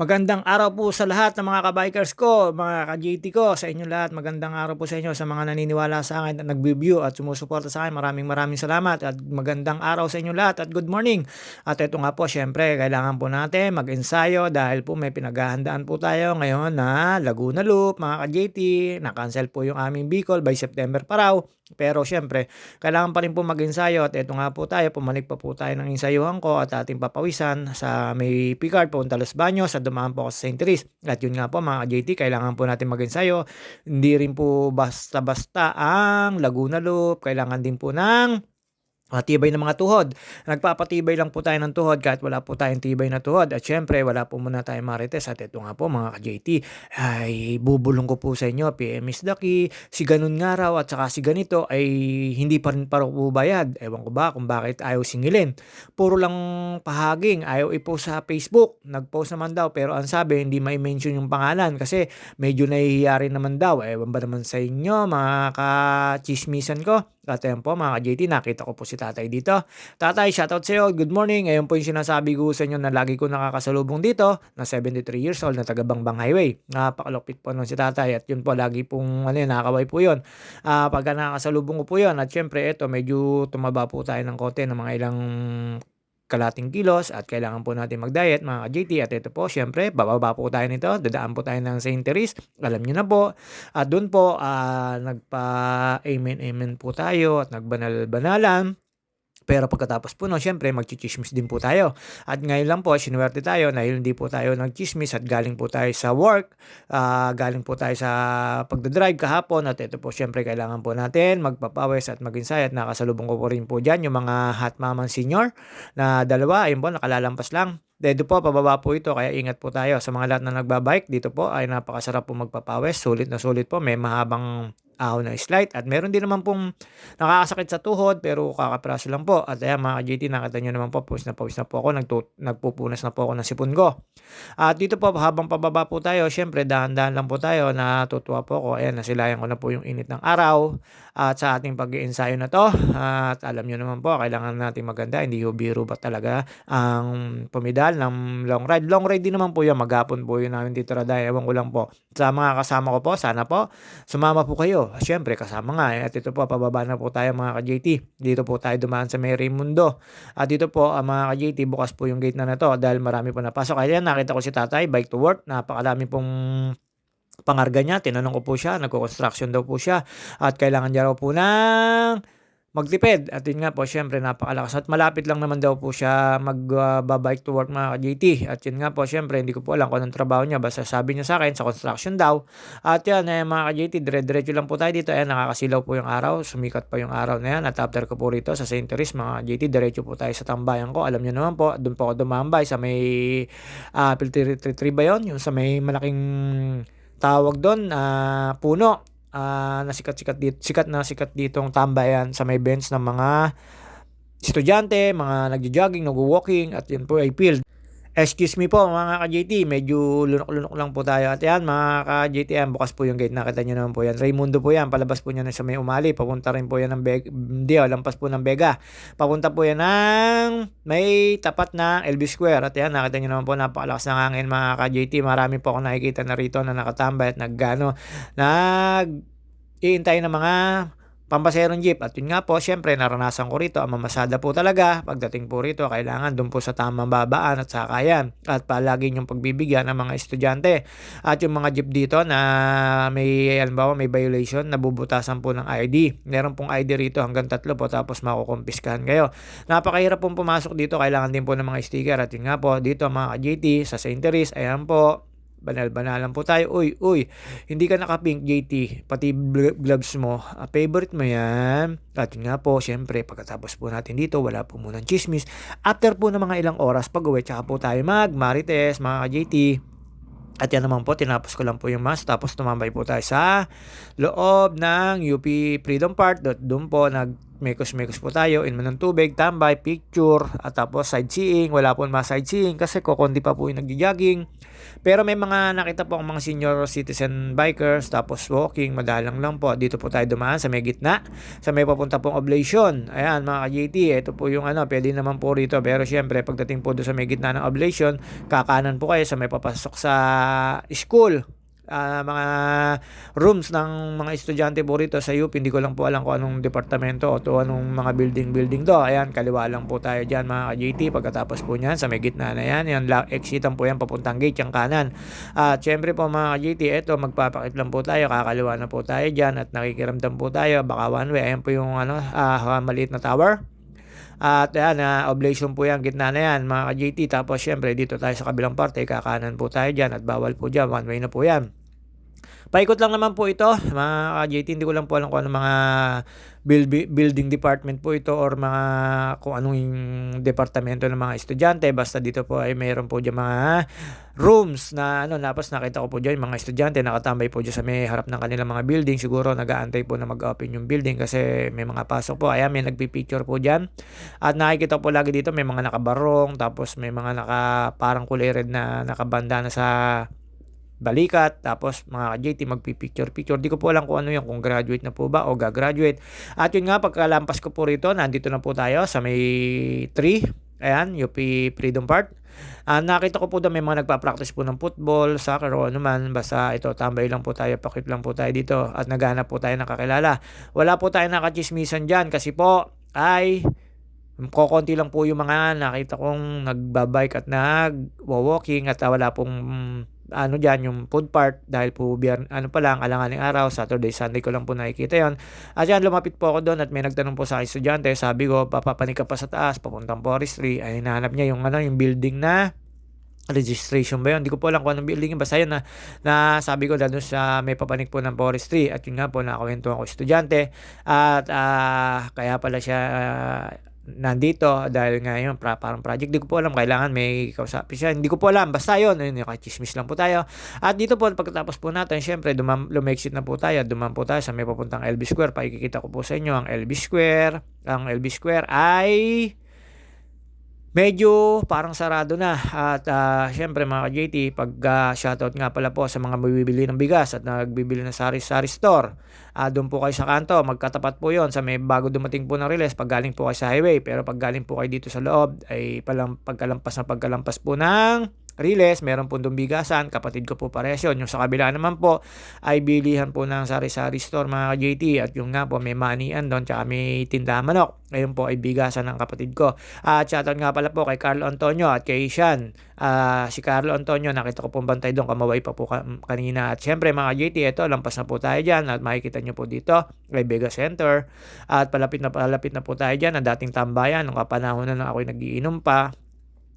Magandang araw po sa lahat ng mga kabikers ko, mga ka-JT ko, sa inyo lahat. Magandang araw po sa inyo sa mga naniniwala sa akin at nag-view at sumusuporta sa akin. Maraming maraming salamat at magandang araw sa inyo lahat at good morning. At ito nga po, syempre, kailangan po natin mag-ensayo dahil po may pinaghahandaan po tayo ngayon na Laguna Loop, mga ka-JT. Na-cancel po yung aming Bicol by September pa raw. Pero syempre, kailangan pa rin po mag-ensayo at ito nga po tayo, pumalik pa po tayo ng ensayuhan ko at ating papawisan sa may Picard, punta Los Baños at dumaan po ako sa St. Therese. At yun nga po mga JT, kailangan po natin mag-ensayo. Hindi rin po basta-basta ang Laguna Loop, kailangan din po ng Matibay ng mga tuhod. Nagpapatibay lang po tayo ng tuhod kahit wala po tayong tibay na tuhod. At syempre, wala po muna tayong marites. At ito nga po mga ka-JT, ay bubulong ko po sa inyo. PM is the key. Si ganun nga raw at saka si ganito ay hindi pa rin paro po bayad. Ewan ko ba kung bakit ayaw singilin. Puro lang pahaging. Ayaw i-post sa Facebook. Nag-post naman daw pero ang sabi hindi may mention yung pangalan kasi medyo nahihiya rin naman daw. Ewan ba naman sa inyo mga ka-chismisan ko. At ayan po mga ka-JT, nakita ko po si tatay dito. Tatay, shoutout sa iyo. Good morning. Ayun po yung sinasabi ko sa inyo na lagi ko nakakasalubong dito na 73 years old na taga Bangbang Highway. Napakalupit po nun si tatay at yun po lagi pong ano nakakaway po yun. Uh, pagka nakakasalubong ko po yun at syempre ito medyo tumaba po tayo ng konti ng mga ilang kalating kilos at kailangan po natin mag-diet mga JT at ito po syempre bababa po tayo nito dadaan po tayo ng St. Therese. Alam niyo na po. At doon po uh, nagpa amen amen po tayo at nagbanal-banalan pero pagkatapos po no, syempre magchichismis din po tayo. At ngayon lang po, sinuwerte tayo dahil hindi po tayo nagchismis at galing po tayo sa work, uh, galing po tayo sa pagdadrive kahapon at ito po syempre kailangan po natin magpapawis at mag-insay at nakasalubong ko po rin po dyan yung mga hot mama senior na dalawa, ayun po, nakalalampas lang. Dito po, pababa po ito, kaya ingat po tayo. Sa mga lahat na nagbabike, dito po ay napakasarap po magpapawis. Sulit na sulit po, may mahabang ahon na slide. At meron din naman pong nakakasakit sa tuhod, pero kakapraso lang po. At ayan mga GT, nakita nyo naman po, pawis na pawis na po ako, nagtu- nagpupunas na po ako ng sipon ko. At dito po, habang pababa po tayo, syempre dahan-dahan lang po tayo, natutuwa po ako. Ayan, nasilayan ko na po yung init ng araw. At sa ating pag-iensayo na to, at alam nyo naman po, kailangan natin maganda, hindi ho biro ba talaga ang pumidal ng long ride. Long ride din naman po yun. Maghapon po yun namin dito Raday. Ewan ko lang po. Sa mga kasama ko po, sana po, sumama po kayo. Siyempre, kasama nga. Eh. At ito po, pababa na po tayo mga ka-JT. Dito po tayo dumaan sa Mary Mundo. At dito po, uh, mga ka-JT, bukas po yung gate na na to dahil marami po napasok. Kaya nakita ko si tatay, bike to work. Napakalami pong pangarga niya. Tinanong ko po siya, nagko-construction daw po siya. At kailangan niya raw po ng magtipid. At yun nga po, syempre napakalakas. At malapit lang naman daw po siya mag-bike uh, to work mga JT. At yun nga po, syempre hindi ko po alam kung anong trabaho niya. Basta sabi niya sa akin, sa construction daw. At yan, eh, mga JT, dire-diretso lang po tayo dito. Ayan, nakakasilaw po yung araw. Sumikat pa yung araw na yan. At after ko po rito sa St. Therese, mga JT, diretso po tayo sa tambayan ko. Alam niyo naman po, doon po ako dumambay sa may uh, Piltiri ba yun? Yung sa may malaking tawag doon, uh, puno uh, na sikat-sikat dito, sikat na sikat ditong tambayan sa may bench ng mga estudyante, mga nagjo-jogging, nagwo-walking at yun po ay field. Excuse me po mga ka-JT, medyo lunok-lunok lang po tayo. At yan mga ka-JT, bukas po yung gate. Nakita nyo naman po yan. Raymundo po yan, palabas po niya na sa may umali. Papunta rin po yan ng Bega. Hindi, oh, lampas po ng Bega. Papunta po yan ng may tapat na LB Square. At yan, nakita nyo naman po, napakalakas ng hangin mga ka-JT. Marami po ako nakikita na rito na nakatambay at naggano. Nag iintay ng mga pampaserong jeep. At yun nga po, syempre naranasan ko rito, ang mamasada po talaga. Pagdating po rito, kailangan doon po sa tamang babaan at sakayan. At palagi yung pagbibigyan ng mga estudyante. At yung mga jeep dito na may, ba, may violation, nabubutasan po ng ID. Meron pong ID rito hanggang tatlo po, tapos makukumpiskahan kayo. Napakahirap pong pumasok dito, kailangan din po ng mga sticker. At yun nga po, dito mga JT sa St. Therese, ayan po, Banal-banalan po tayo. Uy, uy, hindi ka naka-pink JT. Pati gloves mo. Uh, favorite mo yan. At yun nga po, syempre, pagkatapos po natin dito, wala po munang chismis. After po ng mga ilang oras pag-uwi, tsaka po tayo mag-marites, mga JT. At yan naman po, tinapos ko lang po yung mask. Tapos tumambay po tayo sa loob ng UP Freedom Park. Doon po nag mekos-mekos po tayo, inom ng tubig, tambay, picture, at tapos sightseeing. Wala po mga sightseeing kasi kukundi pa po yung nagja-jogging. Pero may mga nakita po ang mga senior citizen bikers, tapos walking, madalang lang po. Dito po tayo dumaan sa may gitna, sa may papunta pong oblation. Ayan mga ka-JT, ito po yung ano, pwede naman po rito. Pero syempre, pagdating po doon sa may gitna ng oblation, kakanan po kayo sa may papasok sa school uh, mga rooms ng mga estudyante po rito sa UP. Hindi ko lang po alam kung anong departamento o to anong mga building-building to. Ayan, kaliwa lang po tayo dyan mga ka-JT. Pagkatapos po niyan, sa may gitna na yan, yan exitan po yan papuntang gate, yung kanan. At uh, syempre po mga ka-JT, eto, magpapakit lang po tayo. Kakaliwa na po tayo dyan at nakikiramdam po tayo. Baka one way. Ayan po yung ano, uh, maliit na tower. At yan, uh, oblation po yan, gitna na yan, mga ka-JT. Tapos syempre, dito tayo sa kabilang parte, kakanan po tayo dyan at bawal po dyan, one way na po yan. Paikot lang naman po ito, mga JT, hindi ko lang po alam kung ano mga build, building department po ito or mga kung anong departamento ng mga estudyante. Basta dito po ay mayroon po dyan mga rooms na ano, tapos nakita ko po dyan mga estudyante nakatambay po dyan sa may harap ng kanilang mga building. Siguro nag-aantay po na mag-open yung building kasi may mga pasok po. Ayan, may nagpipicture po dyan. At nakikita po lagi dito may mga nakabarong, tapos may mga naka parang kulay red na nakabanda na sa balikat, tapos mga ka-JT magpipicture-picture. Di ko po alam kung ano yung kung graduate na po ba o gagraduate. At yun nga, pagkalampas ko po rito, nandito na po tayo sa may 3. Ayan, UP Freedom Park. Uh, nakita ko po doon may mga nagpa-practice po ng football, soccer o ano man. Basta ito, tambay lang po tayo, pakit lang po tayo dito. At naghanap po tayo nakakilala. Wala po tayo nakachismisan dyan kasi po ay kokonti lang po yung mga nakita kong nagbabike at nag-walking at wala pong ano dyan, yung food part, dahil po biyan, ano pa lang, alanganing araw, Saturday, Sunday ko lang po nakikita yon At yan, lumapit po ako doon at may nagtanong po sa akin estudyante, sabi ko, papapanik ka pa sa taas, papuntang forestry, ay hinahanap niya yung, ano, yung building na registration ba yun? Hindi ko po alam kung anong building basta yun na, na sabi ko doon sa may papanik po ng forestry. At yun nga po nakawento ako estudyante. At uh, kaya pala siya uh, nandito dahil ngayon pra, parang project. Hindi ko po alam, kailangan may kausapin siya. Hindi ko po alam, basta yun, yun yung chismis lang po tayo. At dito po, pagkatapos po natin, syempre, dumam, lumexit na po tayo, dumam po tayo sa may papuntang LB Square. Pakikita ko po sa inyo ang LB Square. Ang LB Square ay medyo parang sarado na at uh, syempre mga JT pag uh, shoutout nga pala po sa mga bibili ng bigas at nagbibili ng sari-sari store uh, doon po kayo sa kanto. Magkatapat po yon sa may bago dumating po ng release pag galing po kayo sa highway. Pero pag galing po kayo dito sa loob ay palang pagkalampas na pagkalampas po ng Riles, meron po doon bigasan, kapatid ko po pares yun. Yung sa kabila naman po ay bilihan po ng sari-sari store mga JT at yung nga po may manian doon tsaka may tindahan manok. Ngayon po ay bigasan ng kapatid ko. At uh, shoutout nga pala po kay Carlo Antonio at kay Sean. Uh, si Carlo Antonio, nakita ko pong bantay doon, kamaway pa po ka- kanina. At syempre mga JT, ito, lampas na po tayo dyan at makikita nyo po dito kay Vega Center. At palapit na palapit na po tayo dyan ang dating tambayan nung kapanahon na ako'y nagiinom pa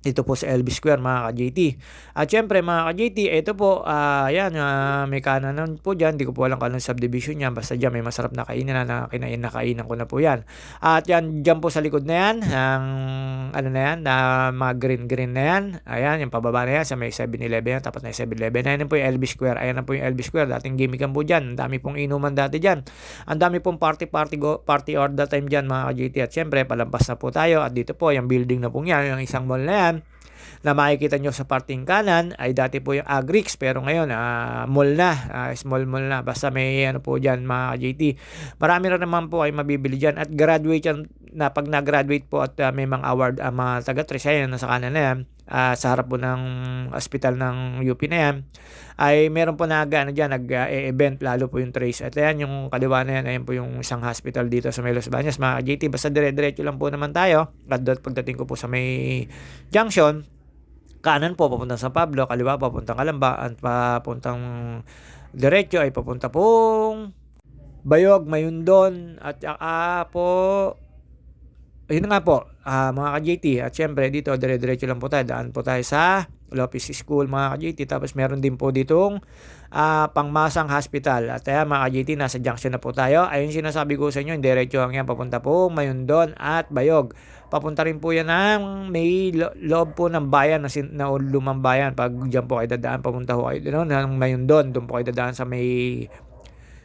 dito po sa LB Square mga ka-JT. At syempre mga ka-JT, ito po, uh, yan, uh, may kanan po dyan. Hindi ko po alam kung subdivision yan. Basta dyan may masarap na kainan na, na kinain na kainan ko na po yan. At yan, dyan po sa likod na yan, ang ano na yan, na mga green-green na yan. Ayan, yung pababa na yan sa may 7-Eleven yan. Tapos na yung 7-Eleven. Ayan po yung LB Square. Ayan na po yung LB Square. Dating gimikan po dyan. Ang dami pong inuman dati dyan. Ang dami pong party-party go, party or that time dyan mga ka-JT. At syempre, palampas na po tayo. At dito po, yung building na po yan, yung isang mall na yan na makikita nyo sa parting kanan ay dati po yung Agrix pero ngayon uh, mall na, uh, small mall na. Basta may ano po dyan mga JT. Marami rin naman po ay mabibili dyan at graduate yan na pag na-graduate po at uh, may mga award ang uh, mga taga-Tricia yan nasa kanan na yan uh, sa harap po ng hospital ng UP na yan ay meron po na ano dyan nag-event uh, lalo po yung trace at yan yung kaliwa na yan ayun po yung isang hospital dito sa Melos Bañas mga JT basta dire-diretso lang po naman tayo at pagdating ko po sa may junction kanan po papuntang San Pablo, kaliwa papuntang Kalamba, at papuntang diretso ay papunta pong Bayog, Mayundon, at saka po ayun nga po, uh, mga ka-JT. At syempre dito, dire-diretso lang po tayo. Daan po tayo sa Lopez School, mga ka-JT. Tapos meron din po ditong uh, pangmasang hospital. At kaya mga ka-JT, nasa junction na po tayo. Ayun sinasabi ko sa inyo, diretso ang yan papunta po Mayundon at Bayog. Papunta rin po yan ng may lo- loob po ng bayan na, sin- na lumang bayan. Pag dyan po kayo dadaan, papunta po kayo doon, ng Mayundon. Doon po kayo dadaan sa may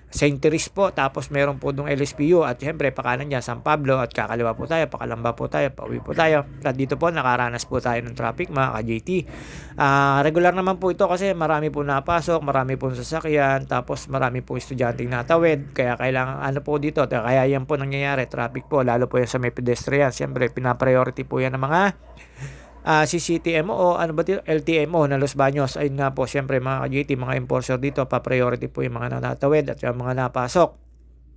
St. Po, tapos meron po dong LSPU at syempre pakanan niya San Pablo at kakaliwa po tayo, pakalamba po tayo, pauwi po tayo. At dito po nakaranas po tayo ng traffic mga ka-JT. Uh, regular naman po ito kasi marami po napasok, marami po sasakyan, tapos marami po estudyanteng natawid. Kaya kailangan ano po dito, kaya yan po nangyayari, traffic po, lalo po yan sa may pedestrian. Syempre, pinapriority po yan ng mga uh, si CTMO ano ba dito LTMO na Los Baños. Ayun nga po syempre mga GT mga enforcer dito pa priority po yung mga nanatawid at yung mga napasok.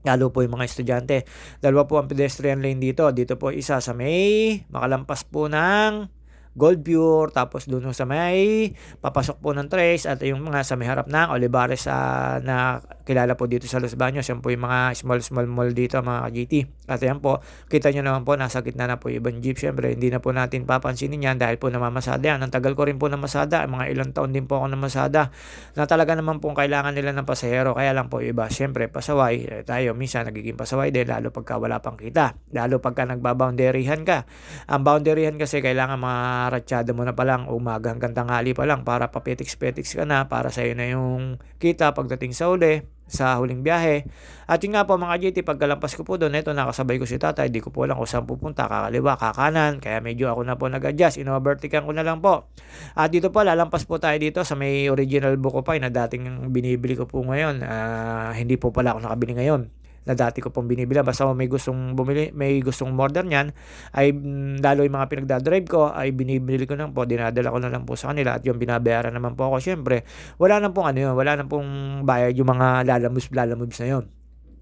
Lalo po yung mga estudyante. Dalawa po ang pedestrian lane dito. Dito po isa sa may makalampas po ng Gold Pure, tapos doon sa may papasok po ng Trace at yung mga sa may harap ng Olivares uh, na kilala po dito sa Los Baños. Yan po yung mga small small mall dito mga GT. At yan po, kita nyo naman po nasa gitna na po yung ibang jeep. Siyempre, hindi na po natin papansinin yan dahil po namamasada yan. Ang tagal ko rin po na masada. Mga ilang taon din po ako na masada na talaga naman po kailangan nila ng pasahero. Kaya lang po iba. Siyempre, pasaway. Eh, tayo minsan nagiging pasaway din lalo pagka wala pang kita. Lalo pagka nagbaboundaryhan ka. Ang boundaryhan kasi kailangan mga ratsyada mo na pa lang, umaga hanggang tanghali pa lang para papetiks-petiks ka na, para sa'yo na yung kita pagdating sa uli, sa huling biyahe. At yun nga po mga JT, pagkalampas ko po doon, ito nakasabay ko si tatay, di ko po alam kung saan pupunta, kakaliwa, kakanan, kaya medyo ako na po nag-adjust, inovertikan ko na lang po. At dito po, lalampas po tayo dito sa may original Buko Pie na dating binibili ko po ngayon. Uh, hindi po pala ako nakabili ngayon na dati ko pong binibila. Basta may gustong bumili, may gustong order niyan, ay mm, lalo yung mga pinagdadrive ko, ay binibili ko lang po, dinadala ko na lang po sa kanila at yung binabayaran naman po ako. Siyempre, wala na pong ano yun, wala na pong bayad yung mga lalamove, lalamove na yun.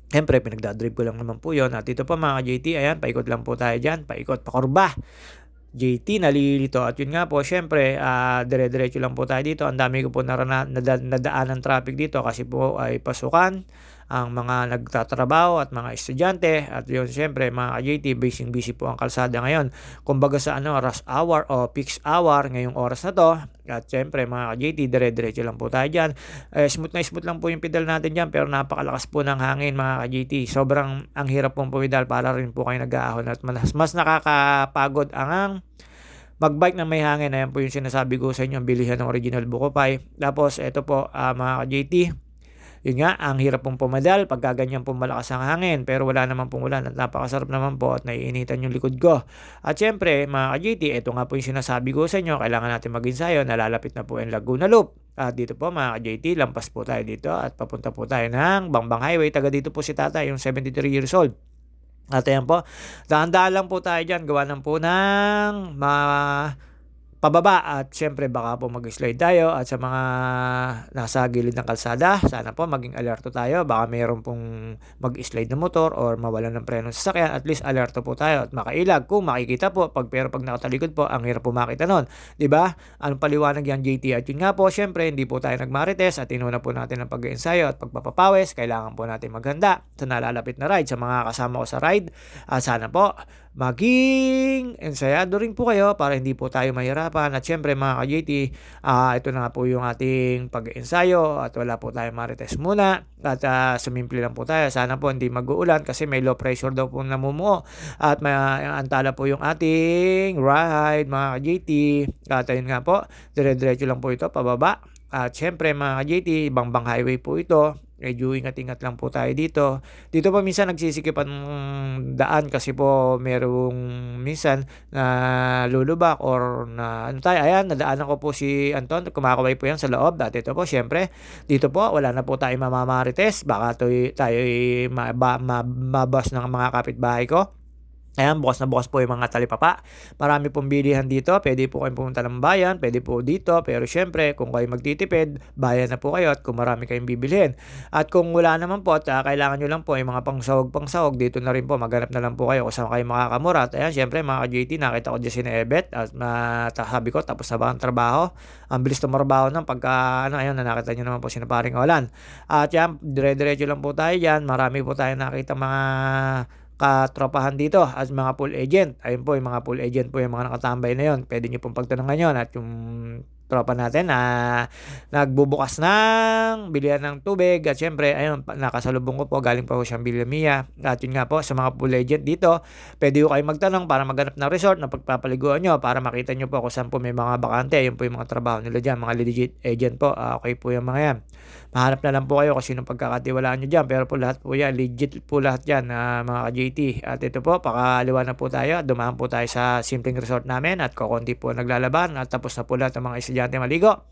Siyempre, pinagdadrive ko lang naman po yun. At ito pa mga JT, ayan, paikot lang po tayo dyan, paikot, pakurba. JT nalilito at yun nga po syempre uh, dire-diretso lang po tayo dito ang dami ko po narana, nada, nadaan ng traffic dito kasi po ay pasukan ang mga nagtatrabaho at mga estudyante at yun syempre mga ka-JT busy busy po ang kalsada ngayon kumbaga sa ano rush hour o peak hour ngayong oras na to at syempre mga ka-JT dire-diretso lang po tayo dyan eh, smooth na smooth lang po yung pedal natin dyan pero napakalakas po ng hangin mga ka-JT sobrang ang hirap pong pumidal para rin po kayo nag-aahon at mas, mas nakakapagod ang magbike na may hangin. Ayan po yung sinasabi ko sa inyo, bilihan ng original Bukopay. Tapos, ito po, uh, mga ka-JT, yun nga, ang hirap pong pumadal pag ganyan pong malakas ang hangin. Pero wala naman pong ulan at napakasarap naman po at naiinitan yung likod ko. At syempre, mga ka-GT, ito nga po yung sinasabi ko sa inyo. Kailangan natin mag-ensayo. Nalalapit na po yung Laguna Loop. At dito po mga ka-JT, lampas po tayo dito at papunta po tayo ng Bangbang Highway. Taga dito po si tata, yung 73 years old. At ayan po, dahan-dahan lang po tayo dyan. Gawa ng po ng ma pababa at syempre baka po mag-slide tayo at sa mga nasa gilid ng kalsada sana po maging alerto tayo. Baka mayroon pong mag-slide na motor or mawalan ng preno sa sasakyan at least alerto po tayo at makailag. Kung makikita po pag pero pag nakatalikod po ang hirap po makita nun. Di ba? Anong paliwanag yan JT at yun nga po syempre hindi po tayo nagmarites at inuna po natin ang pag-ensayo at pagpapapawis. Kailangan po natin maghanda sa nalalapit na ride sa mga kasama ko sa ride. At sana po maging ensayado rin po kayo para hindi po tayo mahirapan. At syempre mga ka-JT, uh, ah, ito na po yung ating pag-ensayo at wala po tayo marites muna. At uh, sumimple lang po tayo. Sana po hindi mag-uulan kasi may low pressure daw po namumuo. At may uh, antala po yung ating ride mga ka-JT. At ayun nga po, dire-diretso lang po ito pababa. At syempre mga ka-JT, ibang bang highway po ito medyo ingat-ingat lang po tayo dito. Dito pa minsan nagsisikipan ng daan kasi po merong minsan na lulubak or na ano tayo. Ayan, nadaanan ko po si Anton. Kumakaway po yan sa loob. Dati ito po, syempre, dito po, wala na po tayo mamamarites. Baka to, tayo mabas ng mga kapitbahay ko. Ayan, bukas na bukas po yung mga talipapa. Marami pong bilihan dito. Pwede po kayong pumunta ng bayan. Pwede po dito. Pero syempre, kung kayo magtitipid, bayan na po kayo at kung marami kayong bibilhin. At kung wala naman po at uh, kailangan nyo lang po yung mga pangsahog-pangsahog, dito na rin po. Maghanap na lang po kayo kung saan kayo makakamura. At ayan, syempre mga ka-JT, nakita ko dyan si Ebet. At sabi ko, tapos na ba ang trabaho? Ang bilis tumarbaho ng pagka, ano, ayun, nakita nyo naman po si Paring Olan. At yan, dire-diretso lang po tayo dyan. Marami po tayo nakita mga katropahan dito as mga pool agent. Ayun po, yung mga pool agent po yung mga nakatambay na yon. Pwede nyo pong pagtanungan yon at yung tropa natin na nagbubukas ng bilihan ng tubig. At syempre ayun nakasalubong ko po galing po siyang Villamia at yun nga po sa mga pool agent dito pwede ko kayo magtanong para maghanap ng resort na pagpapaliguan nyo para makita nyo po kung saan po may mga bakante. Yun po yung mga trabaho nila dyan mga legit agent po. Ah, okay po yung mga yan. Mahanap na lang po kayo kung sino pagkakatiwalaan nyo dyan. Pero po lahat po yan legit po lahat yan ah, mga ka-JT at ito po pakaliwa na po tayo. Dumaan po tayo sa simpleng resort namin at kukunti po naglalaban at tapos na po lahat ng mga estudyante maligo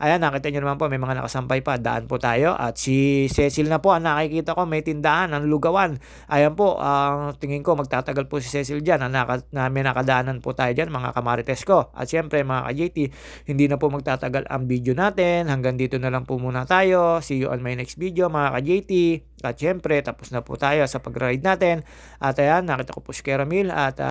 Ayan, nakita nyo naman po, may mga nakasampay pa. Daan po tayo. At si Cecil na po, ang nakikita ko, may tindahan, ang lugawan. Ayan po, ang tingin ko, magtatagal po si Cecil dyan. Ang naka, na may nakadaanan po tayo dyan, mga kamarites ko. At syempre, mga ka-JT, hindi na po magtatagal ang video natin. Hanggang dito na lang po muna tayo. See you on my next video, mga ka-JT. At syempre, tapos na po tayo sa pag-ride natin. At ayan, nakita ko po si Caramil. At ah,